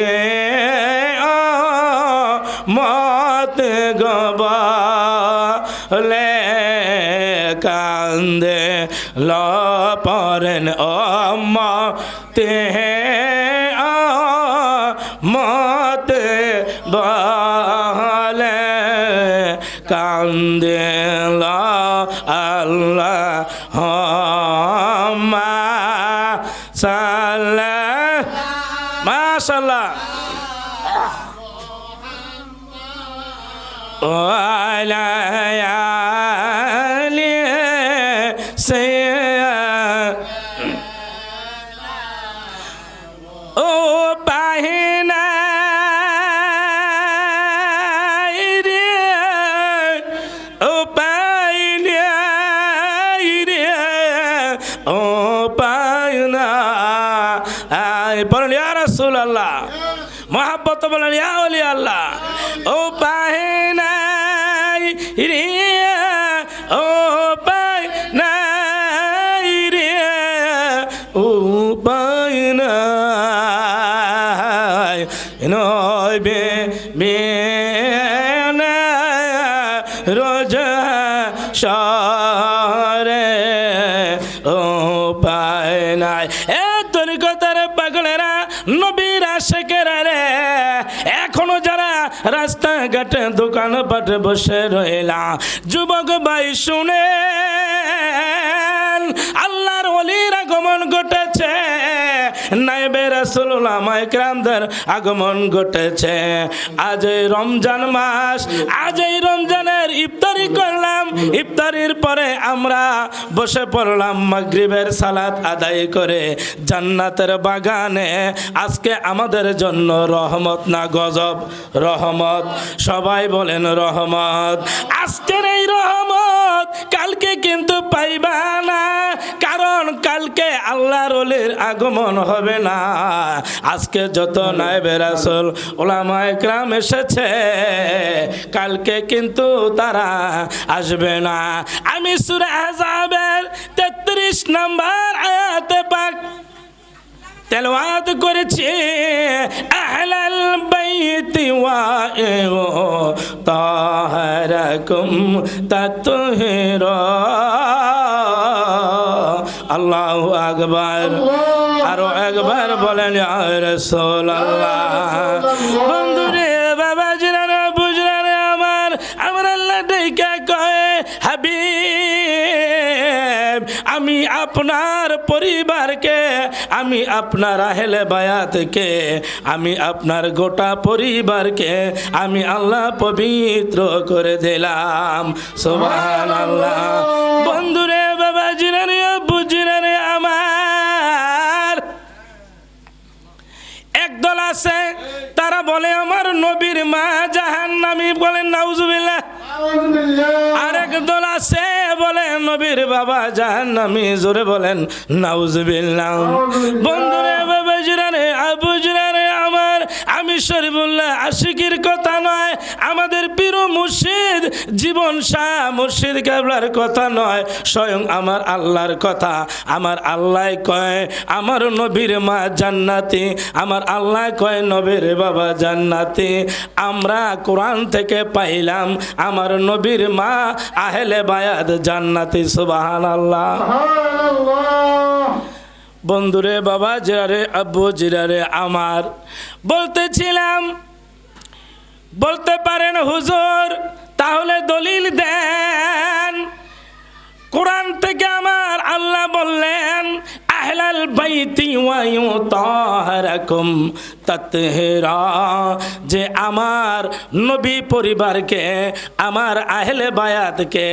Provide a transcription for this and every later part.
মতে মত গবালে কান্দে লপরেন অমতে মতে সে ও বাহিনা বলেন ইয়া রাসূলুল্লাহ মহাব্বত বলেন ইয়া ওলি আল্লাহ বে রোজ সরে ও পায় নাই রে। এখনও যারা রাস্তাঘাটে দোকান বসে রইলা যুবক ভাই শুনে মাইকরামদের আগমন ঘটেছে। আজ রমজান মাস, আজ এই রমজানের ইফতারি করলাম। ইফতারির পরে আমরা বসে পড়লাম মাগরিবের সালাত আদায় করে জান্নাতের বাগানে। আজকে আমাদের জন্য রহমত না গজব? রহমত। সবাই বলেন রহমত। আজকের এই রহমত কালকে কিন্তু পাইবা না। কারণ কালকে আল্লাহ রলির আগমন হবে না। আজকে যত নাইবে রাসুল, ওলামা একরাম এসেছে। কালকে কিন্তু তারা আসবে না। আমি সুরে আজাবের তেত্রিশ নম্বর আয়াতে পাক তেলওয়াত করেছে আহলাল বাইতি ওয়া তাহারাকুম তাতহিরা। আল্লাহু আকবার। আরও একবার বলেন ইয়া রাসূলুল্লাহ। আপনার পরিবারকে আমি আপনার আহেলে বায়াতকে আমি আপনার গোটা পরিবারকে আমি আল্লাহ পবিত্র করে দিলাম। সোবান আল্লাহ বন্ধুরে বাবা জিরানে বুঝিরানে আমার একদল আছে তারা বলে আমার নবীর মা জাহান নামি বলেন নাউজুবিল্লাহ। আরেক দল আছে বলে নবীর বাবা জাহান নামি জোরে বলেন নাউজুবিল্লাহ। বন্ধুরে বাবা জিরানে আবু আমার আমি শরীফুল্লাহ আশিকির কথা নয় আমাদের পীর মুর্শিদ জীবন শাহ মুর্শিদ কেবলার কথা নয় স্বয়ং আমার আল্লাহর কথা। আমার আল্লাহ কয় আমার নবীর মা জান্নাতি আমার আল্লাহ কয় নবীর বাবা জান্নাতি। আমরা কোরআন থেকে পাইলাম আমার নবীর মা আহেলে বায়াত জান্নাতি সুবাহান আল্লাহ বন্ধুরে বাবা জিরারে আব্বু জিরারে আমার বলতেছিলাম বলতে পারেন হুজুর, তাহলে দলিল দেন। কোরআন থেকে আমার আল্লাহ বললেন, আহলাল বাইতি ওয়া ইউতাহারাকুম তাতহেরা যে আমার নবী পরিবারকে, আমার আহলে বায়াতকে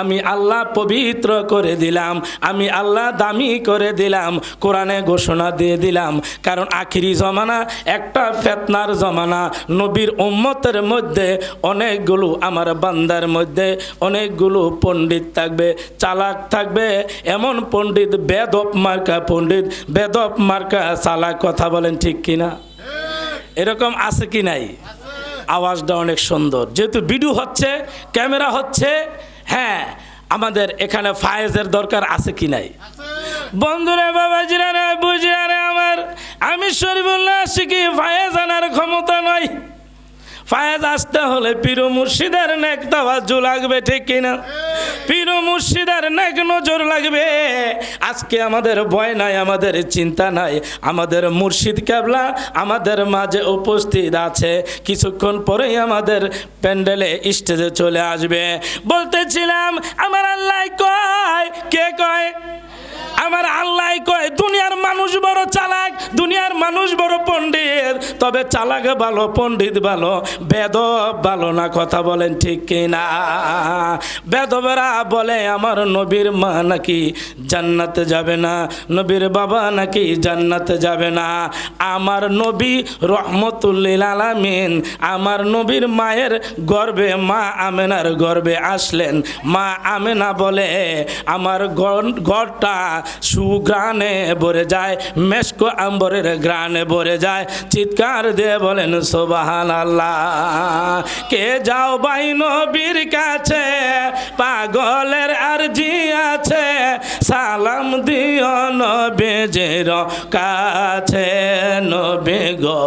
আমি আল্লাহ পবিত্র করে দিলাম, আমি আল্লাহ দামি করে দিলাম, কোরআনে ঘোষণা দিয়ে দিলাম। কারণ আখিরি জমানা একটা ফেতনার জমানা, নবীর উম্মতের মধ্যে অনেকগুলো আমার বান্দার মধ্যে অনেকগুলো পণ্ডিত থাকবে, চালাক থাকবে, এমন পণ্ডিত বেদপ মার্কা পণ্ডিত বেদপ মার্কা চালাক কথা বলেন ঠিক কিনা? এরকম আছে কি নাই? আওয়াজটা অনেক সুন্দর। যেহেতু ভিডিও হচ্ছে, ক্যামেরা হচ্ছে হ্যাঁ আমাদের এখানে ফায়েজের দরকার আছে কি নাই? বন্ধুরে বাবা জিরারে বুঝিয়ারে আমার, আমি শরীফুল্লাহ শিখি ফায়েজ আনার ক্ষমতা নয়। ফায়েজ আসতে হলে পীর মুর্শিদের নেক তাওয়াজ্জু লাগবে, ঠিক কিনা? পীর মুর্শিদের নেক নজর লাগবে। আজকে আমাদের ভয় নাই, আমাদের চিন্তা নাই। আমাদের মুর্শিদ কেবলা আমাদের মাঝে উপস্থিত আছে। কিছুক্ষণ পরেই আমাদের প্যান্ডেলে স্টেজে চলে আসবে। বলতেছিলাম, আমার আল্লাহ কয়? কে কয়? আমার আল্লাহ কয়, দুনিয়ার মানুষ বড় চালাক, দুনিয়ার মানুষ বড় পণ্ডিত। তবে চালাক ভালো, পণ্ডিত ভালো বেদ ভালো না, কথা বলেন ঠিক কিনা? বেদবেরা বলে, আমার নবীর মা নাকি জান্নাতে যাবে না, নবীর বাবা নাকি জান্নাতে যাবে না। আমার নবী রহমতুল্লিল আলামিন, আমার নবীর মায়ের গর্বে মা আমেনার গর্বে আসলেন। মা আমেনা বলে, আমার ঘরটা সুগ্রানে ভরে যায়, মেশকো আম্বরের গ্রানে ভরে যায়। চিৎকার দিয়ে বলেন সোবাহান আল্লাহ কে যাও বাই নবীর কাছে? পাগলের আর জি আছে। সালাম দিও নবেজের কাছে। নবে গো,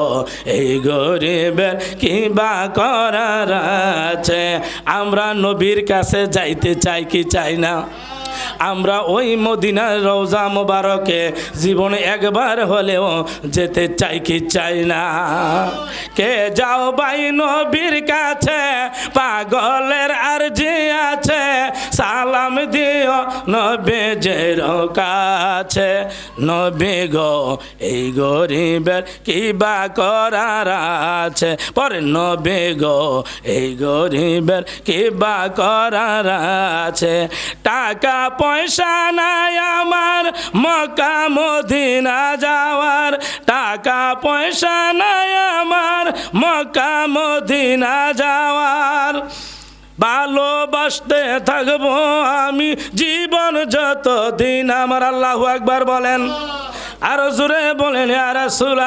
এই গরিবের কিবা করার আছে। আমরা নবীর কাছে যাইতে চাই কি চাই না? আমরা ওই মদিনার রওজা মোবারকে জীবনে একবার হলেও যেতে চাই কি চাই না। কে যাও বাই নবীর কাছে, পাগলের আর যে আছে, সালাম দিও নবে যে কাছে। নবে গো, এই গরিবের কি বা করার আছে। পরে নবে গো, এই গরিবের কি বা করার আছে। টাকা পয়সা নাই আমার মক্কা মদিনা যাওয়ার। টাকা পয়সা নাই আমার মক্কা মদিনা যাওয়ার। ভালোবাসতে থাকব আমি জীবন যত দিন আমার আল্লাহ একবার বলেন। আরও জোরে বলেন আর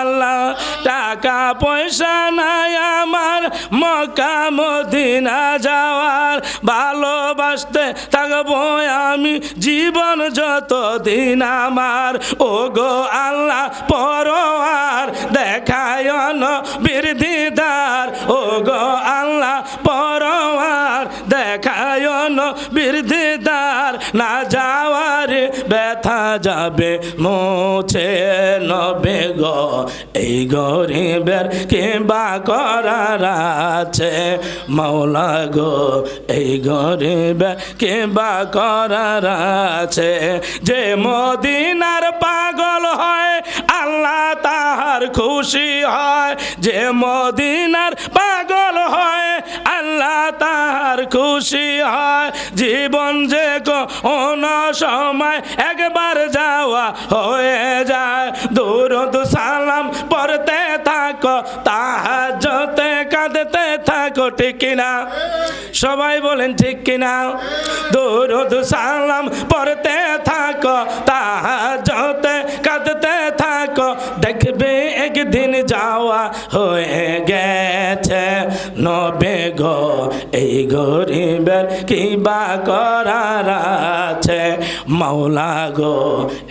আল্লাহ টাকা, পয়সা নাই আমার। মক্কা, মদিনা যাওয়ার ভালোবাসতে থাকব আমি। জীবন যত দিন আমার ও গো আল্লাহ পরোয়ার দেখায় বীর দিদার। ও গো আল্লাহ পরোয়ার দেখায় বীর দিদার। না যাবে মোছে নবে গো। এই গরিবের কিংবা করার আছে মাওলা গো। এই গরিবের কিংবা করার আছে যে মদিনার পাগল হয়, আল্লাহ তাহার খুশি হয়। যে মদিনার পাগল হয় আল্লাহ তাহার খুশি হয়। জীবন যে কোন সময় একবার যাওয়া হয়ে যায়। দূরদ সালাম পড়তে থাকো তাহার তাহাজতে কাঁদতে থাকো, ঠিক কিনা? সবাই বলেন, ঠিক কিনা? দূরদ সালাম পড়তে গরিবের কিবা করার আছে। মাওলা গো,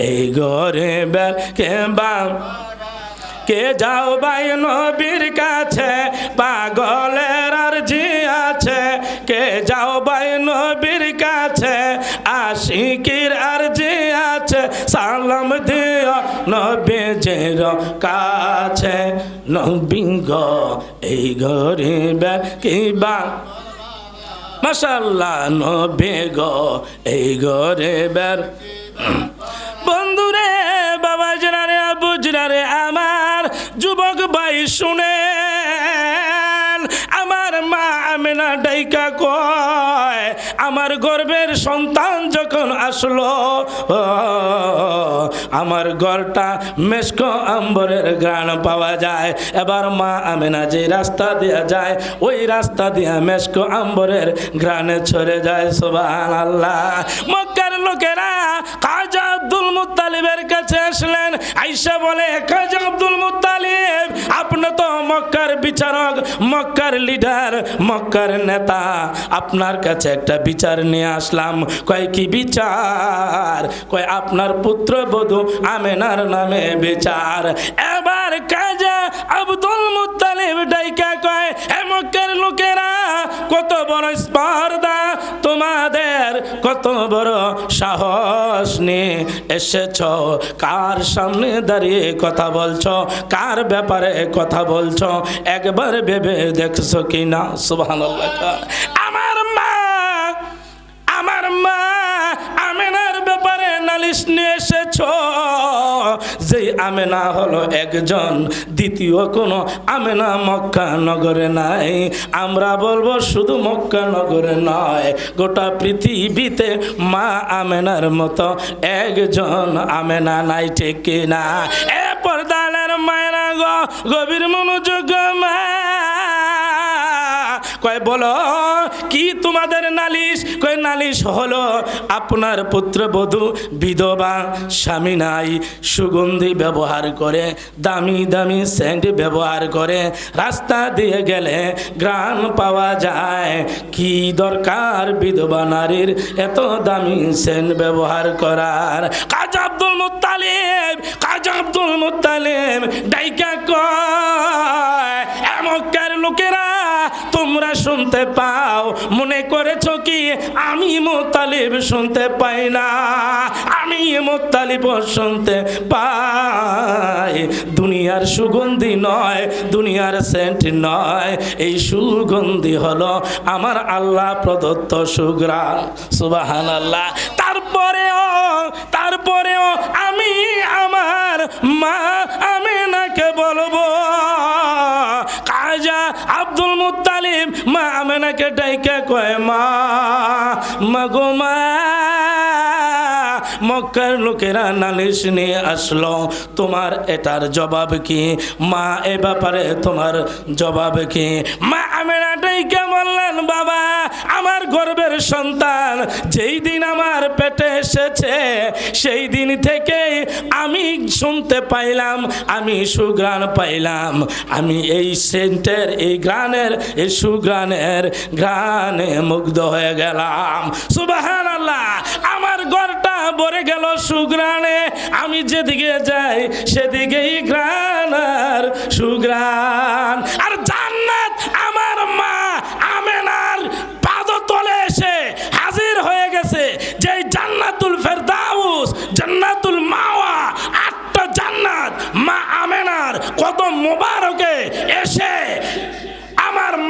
এই গরিবের কিবা কে যাও বাই নবীর কাছে, পাগলের আর জি আছে। কে যাও বাই নবীর কাছে, আশিকির আর জি আছে। সালাম দিও নবীজের কাছে। নবী গো, এই গরিবের কিবা মাশাল্লাহ নবে গ, এই গরিবের বন্ধুরে, বাবা জেনারে, আবু আমার যুবক ভাই শুনে আমার মা আমেনা ডাইকা কয়, আমার গর্বের সন্তান যখন আসলো আমার ঘরটা মেসকো আম্বরের গ্রাণ পাওয়া যায়। এবার মা আমেনা যে রাস্তা দেওয়া যায়, ওই রাস্তা দিয়া মেসকো আম্বরের গ্রাণে ছড়ে যায়। সোবান আল্লাহ মক্কার লোকেরা কাজা আব্দুল মুত্তালিবের কাছে আসলেন। আইসা বলে কাজা আব্দুল মুত্তালিব আপনি তো মক্কার বিচারক, মক্কার লিডার মক্কার নেতা। আপনার কাছে একটা বিচার নিয়ে আসলাম। কয়, কি বিচার? কয়, আপনার পুত্র বধূ আমেনার নামে বিচার। এবার কাজা আব্দুল মুত্তালিব ডাইকা কয় হে মক্কার লোকেরা কত বড় স্পর্ধা, তোমাদের কত বড় সাহস নিয়ে এসেছ। কার সামনে দাঁড়িয়ে কথা বলছ, কার ব্যাপারে কথা বলছ, একবার ভেবে দেখছ কি না সুবাহ নালিশ নিয়ে এসেছ। যে আমেনা হলো একজন, দ্বিতীয় কোনো আমেনা মক্কা নগরে নাই। আমরা বলব শুধু মক্কা নগরে নয়, গোটা পৃথিবীতে মা আমেনার মতো একজন আমেনা নাই, ঠিক কিনা? এ পর্দালের মায়েরা গভীর মনোযোগ মা কয়, বলো, কি তোমাদের নালিশ? কয়, নালিশ হলো, আপনার পুত্রবধূ বিধবা, স্বামী নাই, সুগন্ধি ব্যবহার করে, দামি দামি সেন্ট ব্যবহার করে, রাস্তা দিয়ে গেলে গ্রাম পাওয়া যায়। কি দরকার বিধবা নারীর? এত দামি সেন্ট ব্যবহার করার। কাজ আব্দুল মুত্তালিব, কাজ আব্দুল মুত্তালিব, ডাইকা এমকার লোকেরা, তোমরা শুনতে পাও। মনে করেছ কি? আমি মোতালিব শুনতে পাই না। আমি মোতালিব শুনতে পাই। দুনিয়ার সুগন্ধি নয়, দুনিয়ার সেন্ট নয়। এই সুগন্ধি হলো আমার আল্লাহ প্রদত্ত সুগ্রাম সুবাহান আল্লাহ তারপরেও তারপরেও আমি আমার মা আমি নাকে বলব মুত্তালিব মা আমেনাকে ডাইকে কয় মা মাগো মা। মক্কার লোকেরা নালিশ নিয়ে আসলো, তোমার এটার জবাব কি? মা, এ ব্যাপারে তোমার জবাব কি? মা আমেনা ডাইকে বললেন, বাবা, আমার গর্বের সন্তান, যেই দিন আমার পেটে এসেছে, সেই দিন থেকে আমি শুনতে পাইলাম, আমি সুগ্রাণ পাইলাম। আমি এই সেন্টের, এই গ্রানের এই সুগ্রানের গ্রানে মুগ্ধ হয়ে গেলাম। সুবাহান আল্লাহ আমার ঘরটা ভরে গেল সুগ্রানে আমি যেদিকে যাই, সেদিকেই গ্রান আর সুগ্রান আর জান্নাত আমার মা আমেনার পাদতলে এসে হাজির হয়ে গেছে। যে জান্নাতুল ফেরদাউস, জান্নাতুল মাওয়া, আটটা জান্নাত মা আমেনার কত আমার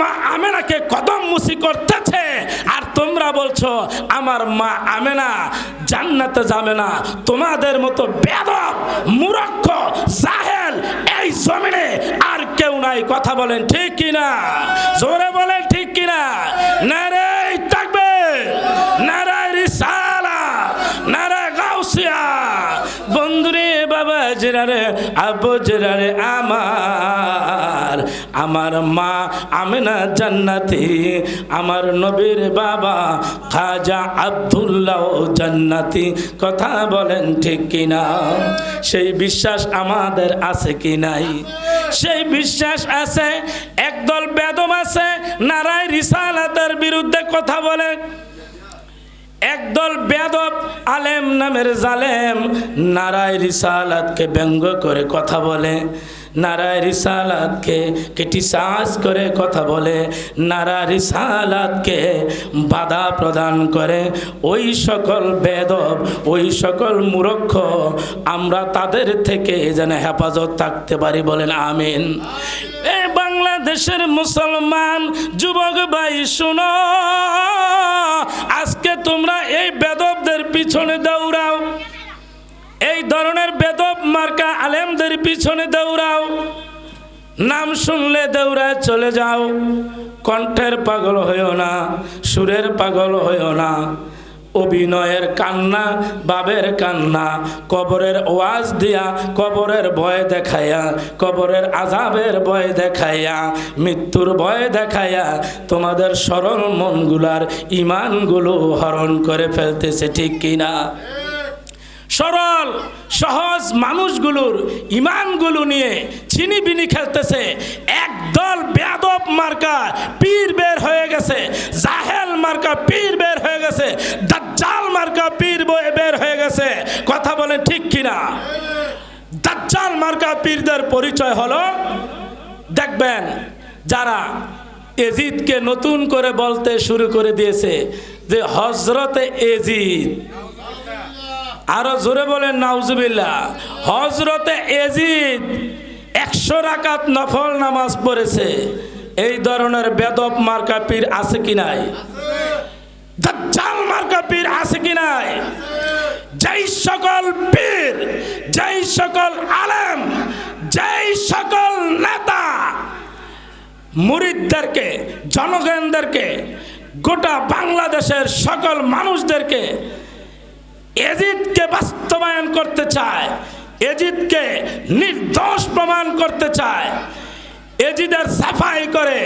মা আমেনাকে কদম মুসি করতেছে। আর তোমরা বলছো, আমার মা আমেনা জান্নাতে যাবে না। তোমাদের মতো বেদব মূরক্ষ জাহেল এই জমিনে আর কেউ নাই। কথা বলেন ঠিক কিনা? জোরে বলেন ঠিক কিনা? নারে থাকবে নারায় রিসালা নারায় গাউসিয়া। বন্ধুরে বাবা জেরারে আব্বু জেরারে আমার আমার মা আমেনা জান্নাতি, আমার নবীর বাবা খাজা আব্দুল্লাহ জান্নাতি। কথা বলেন ঠিক কিনা? সেই বিশ্বাস আমাদের আছে কি নাই? সেই বিশ্বাস আছে, একদল বেদম আছে, নারায় রিসালাতের বিরুদ্ধে কথা বলে। একদল বেদব আলেম নামের জালেম নারায় রিসালাতকে ব্যঙ্গ করে কথা বলে। নারায় রিসালাতকে ক্রিটিসাইজ করে কথা বলে নারা রিসালাতকে বাধা প্রদান করে। ওই সকল বেদব, ওই সকল মূরক্ষ আমরা তাদের থেকে যেন হেফাজত থাকতে পারি বলেন, আমিন। এই বাংলাদেশের মুসলমান, যুবক ভাই, শুনো, আজকে তোমরা এই বেদবদের পিছনে দৌড়াও। এই ধরনের আলেমদের পিছনে দৌড়াও। নাম শুনলে দৌড়ায় চলে যাও। কণ্ঠের পাগল হইও না, সুরের পাগল হইও না। অভিনয়ের কান্না, বাবের কান্না, কবরের ওয়াজ দিয়া, কবরের ভয় দেখাইয়া, কবরের আজাবের ভয় দেখাইয়া, মৃত্যুর ভয় দেখাইয়া, তোমাদের সরল মনগুলার ইমানগুলো হরণ করে ফেলতেছে ঠিক কিনা? সরল, সহজ মানুষগুলোর ইমানগুলো নিয়ে চিনি বিনি খেলতেছে। একদল বেদব মার্কা পীর বের হয়ে গেছে, জাহেল মার্কা পীর বের হয়ে গেছে, দাজ্জাল মার্কা পীর বের হয়ে গেছে। কথা বলেন ঠিক কিনা? দাজ্জাল মার্কা পীরদের পরিচয় হলো, দেখবেন যারা এজিদকে নতুন করে বলতে শুরু করে দিয়েছে যে হজরতে এজিদ। আরও জোরে বলেন নাউজুবিল্লা হজরতে এজিদ একশো রাকাত নফল নামাজ পড়েছে। এই ধরনের বেদব মার্কা আছে কি নাই? দাজ্জাল আছে কি নাই? যেই সকল পীর, যেই সকল আলেম, যেই সকল নেতা মুরিদদেরকে, জনগণদেরকে, গোটা বাংলাদেশের সকল মানুষদেরকে এজিদকে বাস্তবায়ন করতে চায়, এজিদকে নির্দোষ প্রমাণ করতে চায়, এজিদের সাফাই করে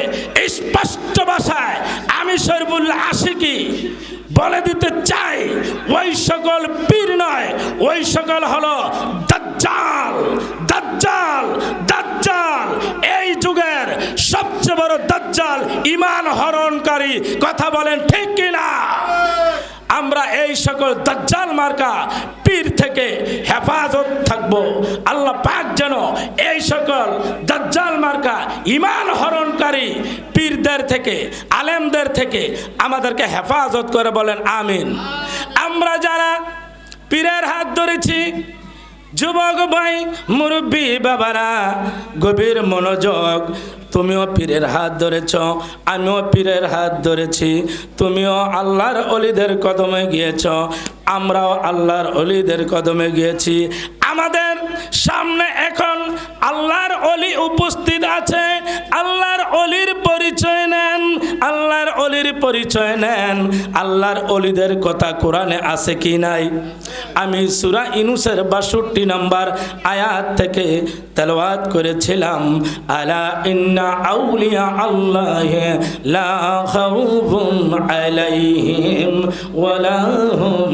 স্পষ্ট ভাষায় আমি শরীফুল্লাহ আশিকি বলে দিতে চাই, ওই সকল পীর নয়, ওই সকল হলো দাজ্জাল দাজ্জাল দাজ্জাল। এই যুগের সবচেয়ে বড় দাজ্জাল, ইমান হরণকারী, কথা বলেন ঠিক কিনা? আমরা এই সকল দাজ্জাল মার্কা পীর থেকে হেফাজত থাকব। আল্লাহ পাক যেন এই সকল দাজ্জাল মার্কা ইমান হরণকারী পীরদের থেকে, আলেমদের থেকে আমাদেরকে হেফাজত করে বলেন, আমিন। আমরা যারা পীরের হাত ধরেছি, যুবক ভাই, মুরব্বী বাবারা, গভীর মনোযোগ তুমিও পীরের হাত ধরেছ, আমিও পীরের হাত ধরেছি। তুমিও আল্লাহর অলিদের কদমে গিয়েছ, আমরাও আল্লাহর অলিদের কদমে গিয়েছি। আমাদের সামনে এখন আল্লাহর অলি উপস্থিত আছে, আল্লাহর অলির পরিচয় অলির পরিচয় নেন, আল্লাহর অলিদের কথা কোরআনে আছে কি নাই? আমি সুরা ইনুসের বাষট্টি নম্বর আয়াত থেকে তেলাওয়াত করেছিলাম, আলা ইন্না আউলিয়া আলাইহিম ওয়ালা হুম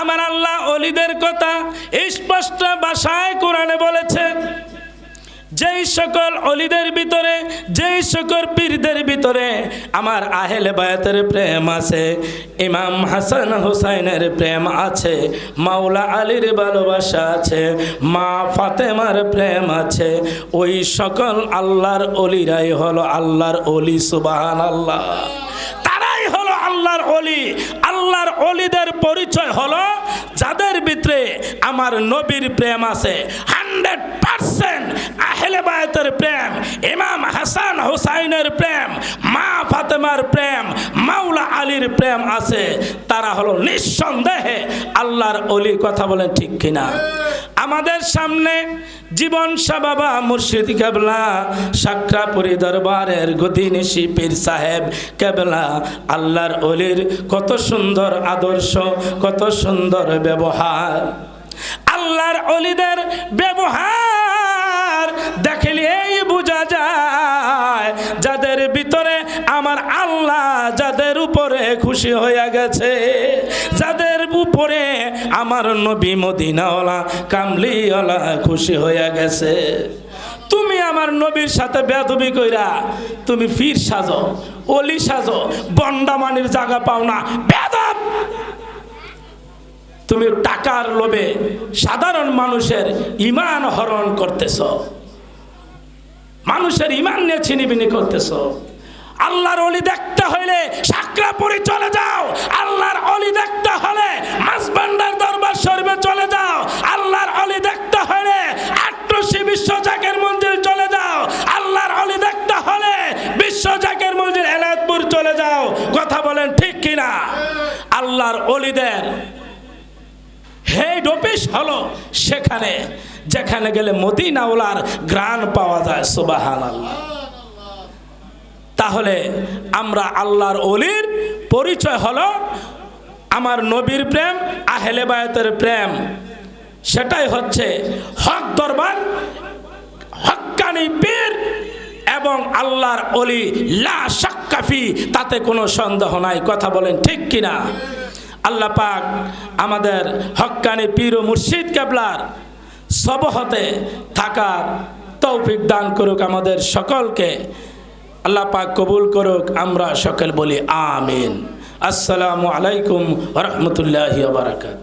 আমার আল্লাহ অলিদের কথা স্পষ্ট ভাষায় কোরআনে বলেছে যেই সকল অলিদের ভিতরে, যেই সকল পীরদের ভিতরে আমার আহেলে বায়াতের প্রেম আছে, ইমাম হাসান হুসাইনের প্রেম আছে, মাওলা আলীর ভালোবাসা আছে, মা ফাতেমার প্রেম আছে, ওই সকল আল্লাহর অলিরাই হলো আল্লাহর অলি সুবাহান আল্লাহ তারাই হলো আল্লাহর অলি। আল্লাহর অলিদের পরিচয় হলো যাদের ভিতরে আমার নবীর প্রেম আছে। হান্ড্রেড পার্সেন্ট আহলে বায়তের প্রেম, ইমাম হাসান হুসাইনের প্রেম, মা ফাতেমার প্রেম, মাওলা আলীর প্রেম আছে। তারা হলো নিঃসন্দেহে আল্লাহর অলি, কথা বলেন ঠিক কিনা? আমাদের সামনে জীবন শাহ বাবা মুর্শিদ কেবলা সাকরাপুরি দরবারের গদিনিশি পীর সাহেব কেবলা। আল্লাহর অলির কত সুন্দর আদর্শ, কত সুন্দর ব্যবহার। আল্লাহর অলিদের ব্যবহার দেখলেই বোঝা যায়, যাদের ভিতরে আমার আল্লাহ যাদের উপরে খুশি হয়ে গেছে, যাদের উপরে আমার নবী মদিনাওয়ালা, কামলিওয়ালা খুশি হয়ে গেছে। তুমি আমার নবীর সাথে বেদবি কইরা, তুমি ফির সাজো, অলি সাজো বন্ডামানির জায়গা পাও না বেদব তুমি টাকার লোভে সাধারণ মানুষের ইমান হরণ করতেছ। মানুষের ইমান নিয়ে ছিনিবিনি করতেছ। আল্লাহর অলি দেখতে হইলে সাকরাপুরি চলে যাও। আল্লাহর অলি দেখতে হলে মাসবান্ডার দরবার শরীফে চলে যাও। আল্লাহর অলি দেখতে হলে আট্রসি বিশ্ব জাকের মন্দির চলে যাও। আল্লাহর অলি দেখতে হলে বিশ্ব জাকের মন্দির এনায়তপুর চলে যাও। কথা বলেন ঠিক কিনা? আল্লাহর অলিদের হেড অফিস হলো সেখানে, যেখানে গেলে মদিনাওয়ালার গ্রান পাওয়া যায় সুবাহান আল্লাহ তাহলে আমরা আল্লাহর অলির পরিচয় হলো আমার নবীর প্রেম, আহেলে বায়তের প্রেম। সেটাই হচ্ছে হক দরবার হক্কানি পীর এবং আল্লাহর অলি লা সাক্কাফি তাতে কোনো সন্দেহ নাই। কথা বলেন ঠিক কিনা? আল্লাহ পাক আমাদের হক্কানি পীর ও মুর্শিদ কেবলার সবহতে থাকার তৌফিক দান করুক আমাদের সকলকে। আল্লাহ পাক কবুল করুক, আমরা সকল বলি আমিন। আসসালামু আলাইকুম রহমতুল্লাহ বারাকাত